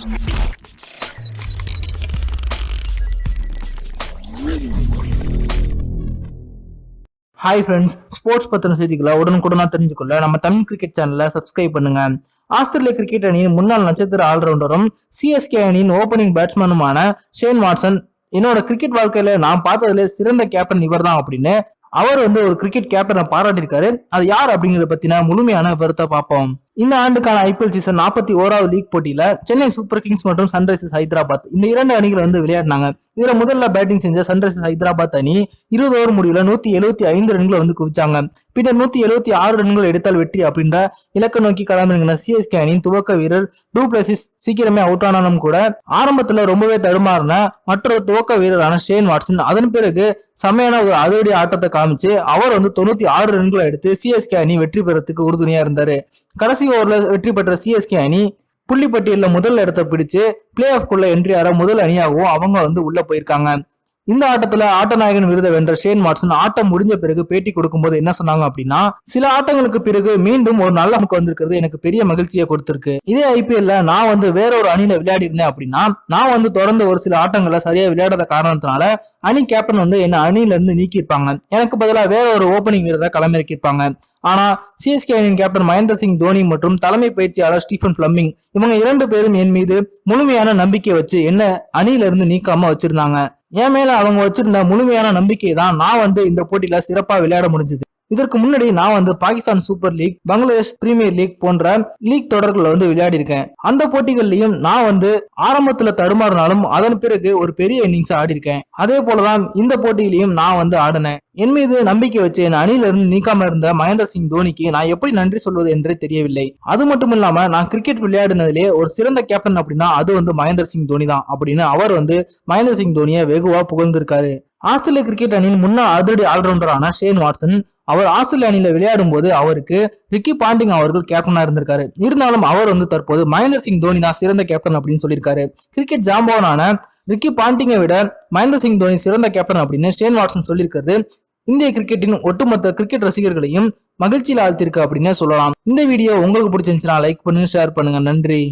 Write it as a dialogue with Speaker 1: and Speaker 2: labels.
Speaker 1: Hi friends sports பத்தின செய்திகளை உடனுக்குடனா தெரிஞ்சுக்கொள்ள நம்ம தமிழ் கிரிக்கெட் சேனலை சப்ஸ்கிரைப் பண்ணுங்க. ஆஸ்திரேலிய கிரிக்கெட் அணியின் முன்னாள் நட்சத்திர ஆல்ரவுண்டரும் சிஎஸ்கே அணியின் ஓபனிங் பேட்ஸ்மேனுமான ஷேன் வாட்சன் என்னோட கிரிக்கெட் வாழ்க்கையில நான் பார்த்ததுல சிறந்த கேப்டன் இவர் தான் அப்படின்னு அவர் வந்து ஒரு கிரிக்கெட் கேப்டனை பாராட்டியிருக்காரு. அது யார் அப்படிங்கறத பத்தின முழுமையான விவரத்தை பார்ப்போம். இந்த ஆண்டுக்கான ஐபிஎல் சீசன் நாற்பத்தி ஓராவது லீக் போட்டியில சென்னை சூப்பர் கிங்ஸ் மற்றும் சன்ரைசர்ஸ் ஹைதராபாத் இந்த இரண்டு அணிகள் வந்து விளையாடினாங்க. இதுல முதல்ல பேட்டிங் செஞ்ச சன்ரைசர்ஸ் ஹைதராபாத் அணி இருபது ஓவர் முடிவில் நூத்தி எழுபத்தி ஐந்து ரன்களை வந்து குவிச்சாங்க. பின்னர் நூத்தி எழுபத்தி ஆறு ரன்கள் எடுத்தால் வெற்றி அப்படின்ற இலக்க நோக்கி களமிறங்கின சிஎஸ்கே அணியின் துவக்க வீரர் டூ பிளஸிஸ் சீக்கிரமே அவுட் ஆனாலும் கூட ஆரம்பத்துல ரொம்பவே தடுமாறின மற்றொரு துவக்க வீரரான ஷேன் வாட்சன் அதன் பிறகு செம்மையான ஒரு அதிரடி ஆட்டத்தை காமிச்சு அவர் வந்து தொண்ணூத்தி ஆறு ரன்களை எடுத்து சிஎஸ்கே அணி வெற்றி பெறத்துக்கு உறுதுணையா இருந்தாரு. கடைசி ஓவரில் வெற்றி பெற்ற சிஎஸ்கே அணி புள்ளிப்பட்டியலில் முதல் இடத்தை பிடிச்சு பிளே ஆஃப்குள்ள என்ட்ரி ஆற முதல் அணியாகவும் அவங்க வந்து உள்ளே போயிருக்காங்க. இந்த ஆட்டத்துல ஆட்டநாயகன் விருதை வென்ற ஷேன் வாட்சன் ஆட்டம் முடிஞ்ச பிறகு பேட்டி கொடுக்கும்போது என்ன சொன்னாங்க அப்படின்னா சில ஆட்டங்களுக்கு பிறகு மீண்டும் ஒரு நல்ல நமக்கு வந்திருக்கிறது எனக்கு பெரிய மகிழ்ச்சியை கொடுத்திருக்கு. இதே ஐபிஎல்ல நான் வந்து வேற ஒரு அணியில விளையாடி இருந்தேன் அப்படின்னா நான் வந்து தொடர்ந்து ஒரு சில ஆட்டங்களை சரியா விளையாடாத காரணத்தினால அணி கேப்டன் வந்து என்ன அணியில இருந்து நீக்கியிருப்பாங்க. எனக்கு பதிலாக வேற ஒரு ஓப்பனிங் வீரரை களமிறக்கியிருப்பாங்க. ஆனா சிஎஸ்கே அணியின் கேப்டன் மகேந்திர சிங் தோனி மற்றும் தலைமை பயிற்சியாளர் ஸ்டீஃபன் பிளம்மிங் இவங்க இரண்டு பேரும் என் மீது முழுமையான நம்பிக்கை வச்சு என்ன அணியில இருந்து நீக்காம வச்சிருந்தாங்க. என் மேல அவங்க வச்சிருந்த முழுமையான நம்பிக்கை தான் நான் வந்து இந்த போட்டியில சிறப்பா விளையாட முடிஞ்சது. இதற்கு முன்னாடி நான் வந்து Pakistan super league Bangladesh premier league போன்ற லீக் தொடர்களை வந்து விளையாடி இருக்கேன் அந்த போட்டிகள்லயும் நான் வந்து ஆரம்பத்துல தடுமாறினாலும் அதன் பிறகு ஒரு பெரிய இன்னிங்ஸ் ஆடி இருக்கேன் அதே போலதான் இந்த போட்டியிலையும் நான் வந்து ஆடினேன். என் மீது நம்பிக்கை வச்சு என் அணியில இருந்து நீக்காம இருந்த மகேந்திர சிங் தோனிக்கு நான் எப்படி நன்றி சொல்வது என்றே தெரியவில்லை. அது மட்டும் இல்லாம நான் கிரிக்கெட் விளையாடினதிலே ஒரு சிறந்த கேப்டன் அப்படின்னா அது வந்து மகேந்திர சிங் தோனி தான் அப்படின்னு அவர் வந்து மகேந்திர சிங் தோனியை வெகுவா புகழ்ந்திருக்காரு. ஆஸ்திரேலிய கிரிக்கெட் அணியின் முன்னாள் அதிரடி ஆல்ரவுண்டரான ஷேன் வாட்சன் அவர் ஆஸ்திரேலிய அணியில் விளையாடும் போது அவருக்கு ரிக்கி பாண்டிங் அவர்கள் கேப்டனாக இருந்திருக்காரு. இருந்தாலும் அவர் வந்து தற்போது மகேந்திர சிங் தோனி தான் சிறந்த கேப்டன் அப்படின்னு சொல்லியிருக்காரு. கிரிக்கெட் ஜாம்பவனான ரிக்கி பாண்டிங்கை விட மகேந்திர சிங் தோனி சிறந்த கேப்டன் அப்படின்னு ஷேன் வாட்சன் சொல்லியிருக்கிறது. இந்திய கிரிக்கெட்டின் ஒட்டுமொத்த கிரிக்கெட் ரசிகர்களையும் மகிழ்ச்சியில் ஆழ்த்திருக்கு அப்படின்னு சொல்லலாம். இந்த வீடியோ உங்களுக்கு பிடிச்சிருந்துச்சுன்னா லைக் பண்ணுங்க ஷேர் பண்ணுங்க. நன்றி.